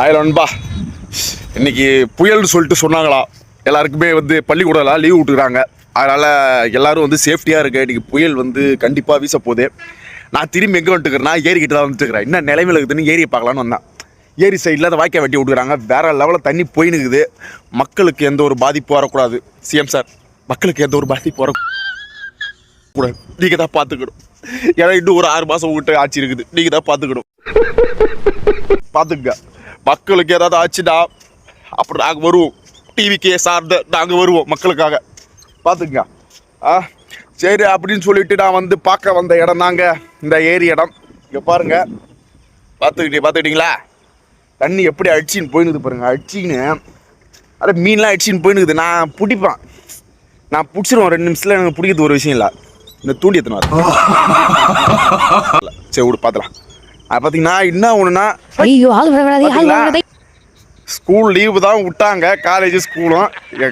ஆயிரம் நண்பா. இன்னைக்கு புயல்னு சொல்லிட்டு சொன்னாங்களா? எல்லாருக்குமே வந்து பள்ளிக்கூடலாம் லீவ் விட்டுக்கிறாங்க அதனால் எல்லாரும் வந்து சேஃப்டியாக இருக்க இன்றைக்கி புயல் வந்து கண்டிப்பாக வீச போகுது. நான் திரும்பி எங்கே நான் ஏரிக்கிட்ட தான் வந்துட்டுக்கிறேன் என்ன நிலைமையில் இருக்குதுன்னு ஏரியை பார்க்கலான்னு வந்தேன். ஏரி சைடில் அந்த வாய்க்கால் வெட்டி விட்டுக்கிறாங்க வேறு லெவலில் தண்ணி போயின்னு இருக்குது. மக்களுக்கு எந்த ஒரு பாதிப்பும் வரக்கூடாது. சிஎம் சார் மக்களுக்கு எந்த ஒரு பாதிப்பு வர கூடாது நீங்கள் தான் பார்த்துக்கணும். ஏன்னா இன்னும் ஒரு ஆறு மாதம் உங்ககிட்ட ஆட்சி இருக்குது. நீங்கள் தான் பார்த்துக்கணும். பார்த்துக்க மக்களுக்கு ஏதாவது ஆச்சுன்னா அப்புறம் நாங்கள் வருவோம். டிவிக்கே சார்ந்த நாங்கள் வருவோம் மக்களுக்காக. பார்த்துங்க ஆ சரி அப்படின்னு சொல்லிட்டு நான் வந்து பார்க்க வந்த இடம் தாங்க. இந்த ஏரி இடம். இங்கே பாருங்க. பார்த்துக்கிட்டே பார்த்துக்கிட்டீங்களா? தண்ணி எப்படி அடிச்சின்னு போயினுது பாருங்க. அடிச்சின்னு அட மீன்லாம் அடிச்சின்னு போயினுக்குது நான் பிடிப்பேன். நான் பிடிச்சிருவேன். ரெண்டு நிமிஷத்தில் எனக்கு பிடிக்கிறது ஒரு விஷயம் இல்லை. இந்த தூண்டி எத்தனை சரி விடு பார்த்துலாம் பார்த்தீங்கன்னா என்ன ஒன்றுனா ஸ்கூல் லீவு தான் விட்டாங்க காலேஜ் ஸ்கூலும்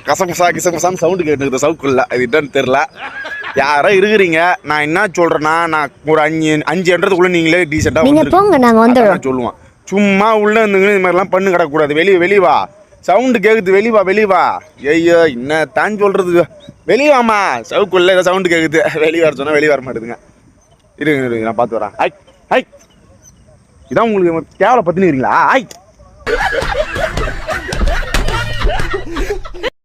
கசகசா கிசகசான்னு சவுண்டு கேட்டுக்குது சவுக்குள்ள அது என்னன்னு தெரில யாரோ இருக்கிறீங்க. நான் என்ன சொல்கிறேன்னா நான் ஒரு அஞ்சு அஞ்சு என்றதுக்குள்ளே நீங்களே டீசெண்டாக நீங்க போங்க வந்துடுறோம். சொல்லுவோம் சும்மா உள்ள இருந்துங்க இது மாதிரிலாம் பண்ணு கிடக்கக்கூடாது. வெளியே வெளியே வா. சவுண்டு கேட்குது வெளியே வா வெளியே வா. ஐயோ என்ன தான் சொல்கிறது வெளியே வாமா சவுக்குள்ள ஏதோ சவுண்டு கேட்குது வெளியே வர சொன்னால் வெளியே வர மாட்டேதுங்க. இருங்க இருங்க நான் பார்த்து வரேன். ஐ ஐ இதான் உங்களுக்கு கேவலை பற்றினுக்கிறீங்களா ஆய்!